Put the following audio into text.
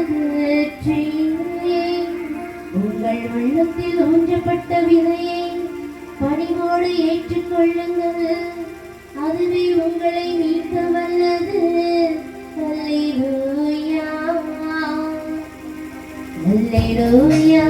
அகற்றி உங்கள் உள்ளத்தில் ஊன்றப்பட்ட விதையை பணிவோடு ஏற்றுக்கொள்ளுங்கள். அதுவே உங்களை மீட்க வல்லது அல்லேலூயா. அல்லேலூயா.